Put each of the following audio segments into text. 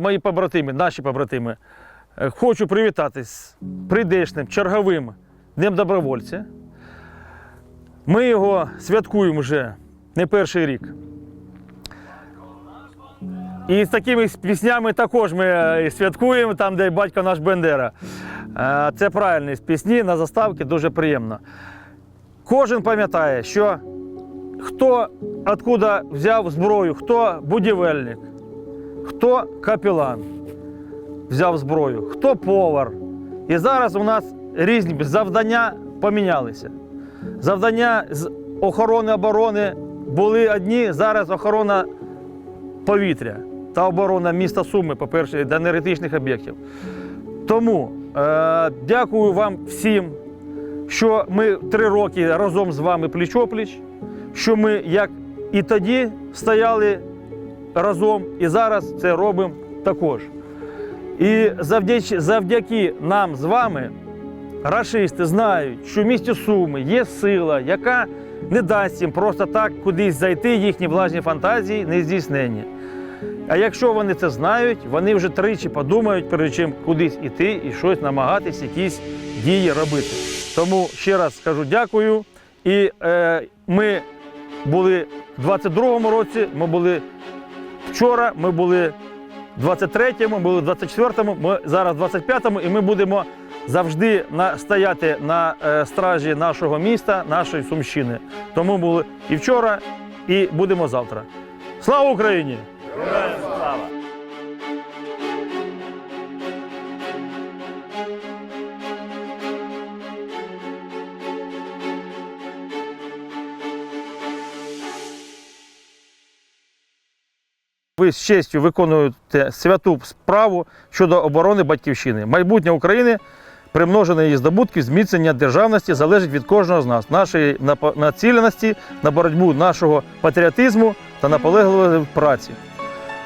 Мої побратими, наші побратими, е, хочу привітатись з прийдешним черговим Днем добровольця. Ми його святкуємо вже не перший рік. І з такими піснями також ми е, святкуємо, там, де батько наш Бендера. Е, Це правильні пісні на заставки, дуже приємно. Кожен пам'ятає, що хто откуда взяв зброю, хто будівельник, хто капелан взяв зброю, хто повар. І зараз у нас різні завдання помінялися. Завдання з охорони оборони були одні, зараз охорона повітря та оборона міста Суми, по-перше, та енергетичних об'єктів. Тому е, дякую вам всім, що ми три роки разом з вами пліч-опліч, що ми, як і тоді, стояли разом, і зараз це робимо також. І завдяки, завдяки нам з вами рашисти знають, що в місті Суми є сила, яка не дасть їм просто так кудись зайти, їхні власні фантазії не здійснені. А якщо вони це знають, вони вже тричі подумають, перед чим кудись іти і щось намагатись, якісь дії робити. Тому ще раз скажу дякую. І е, ми були в 22-му році, ми були вчора, ми були в 23-му, ми були в 24-му, ми зараз в 25-му, і ми будемо завжди на, стояти на е, стражі нашого міста, нашої Сумщини. Тому були і вчора, і будемо завтра. Слава Україні! Ви з честю виконуєте святу справу щодо оборони батьківщини. Майбутнє України, примножене її здобутків, зміцнення державності залежить від кожного з нас, нашої націленості на боротьбу нашого патріотизму та наполегливої праці.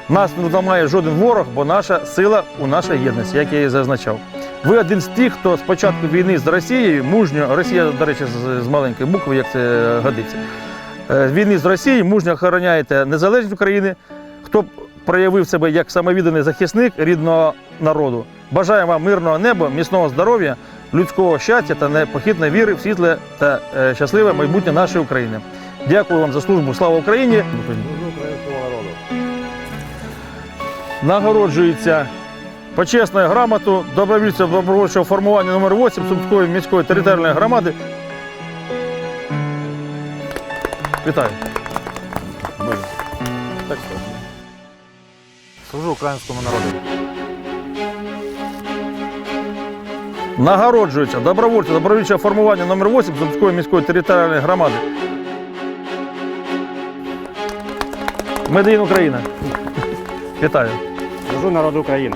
Нас не зламає жоден ворог, бо наша сила у нашій єдності, як я і зазначав. Ви один з тих, хто з початку війни з Росією мужньо, Росія, до речі, з, маленької букви, як це годиться. Е, Війни з Росією мужньо охороняєте незалежність України, хто проявив себе як самовідданий захисник рідного народу. Бажаю вам мирного неба, міцного здоров'я, людського щастя та непохитної віри в світле та е, щасливе майбутнє нашої України. Дякую вам за службу. Слава Україні! Нагороджується почесною грамоту добровільця добровольчого формування номер 8 Сумської міської територіальної громади. Вітаю! Служу українському народу. Нагороджується добровольця добровольчого формування номер 8 Сумської міської територіальної громади. Медин Україна. Вітаю. Служу народу України.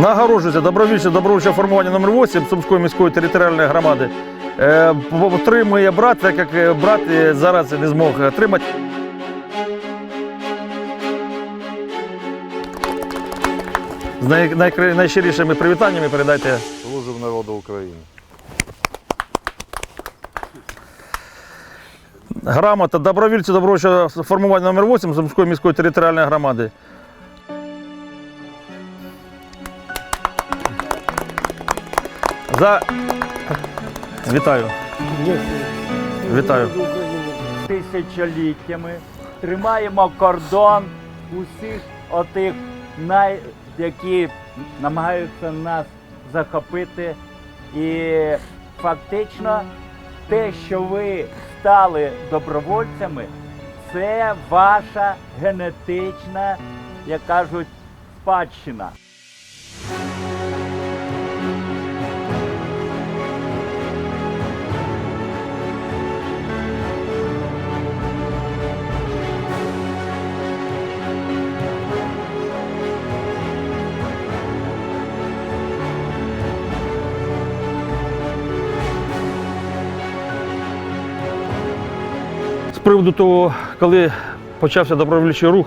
Нагороджується добровільче добровольче формування номер 8 Сумської міської територіальної громади. Е, Отримує брат, так як е, брат е, зараз не змог отримати. З най, найщирішими привітаннями передайте Служу народу України. грамота добровільцю добровольчого формування номер 8 Сумської міської територіальної громади. За... Вітаю. Вітаю. тисячоліттями, тримаємо кордон усіх отих, най... які намагаються нас захопити. І фактично те, що ви стали добровольцями, це ваша генетична, як кажуть, спадщина. Приводу того, коли почався добровольчий рух,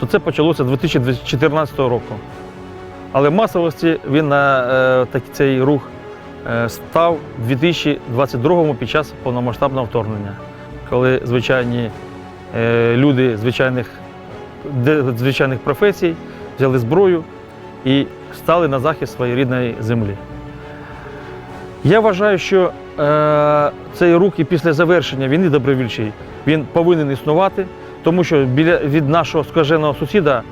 то це почалося з 2014 року. Але масовості він на е, цей рух е, став у 2022 під час повномасштабного вторгнення, коли звичайні е, люди звичайних, звичайних професій, взяли зброю і стали на захист своєї рідної землі. Я вважаю, що е, цей рух і після завершення війни добровільчої він повинен існувати, тому що біля від нашого скаженого сусіда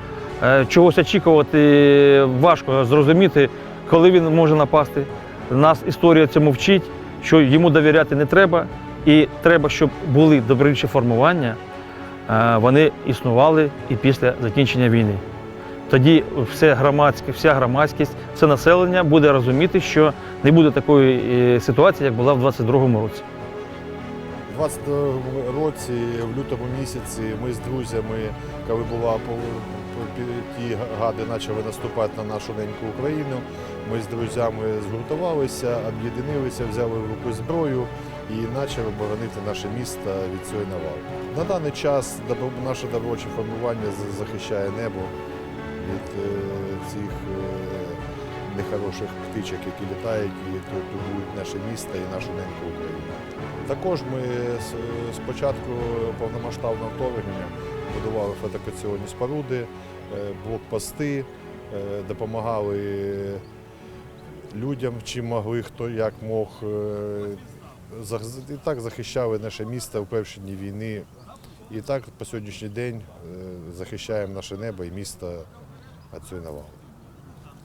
е, чогось очікувати важко зрозуміти, коли він може напасти. Нас історія цьому вчить, що йому довіряти не треба, і треба, щоб були добровільчі формування, е, вони існували і після закінчення війни. Тоді все громадське, вся громадськість, все населення буде розуміти, що не буде такої е, ситуації, як була в 22-му році. У 22 році, в лютому місяці, ми з друзями, коли була ті гади почали наступати на нашу неньку Україну, ми з друзями згуртувалися, об'єднилися, взяли в руку зброю і почали боронити наше місто від цієї навали. На даний час наше добровольче формування захищає небо від е, цих е, нехороших птичок, які літають і турбують наше місто і нашу неньку Україну. Також ми з- початку повномасштабного вторгнення будували фотокаційні споруди, е, блокпости, допомагали людям, чим могли, хто як мог. І так захищали наше місто в перші дні війни. І так по сьогоднішній день захищаємо наше небо і місто навали.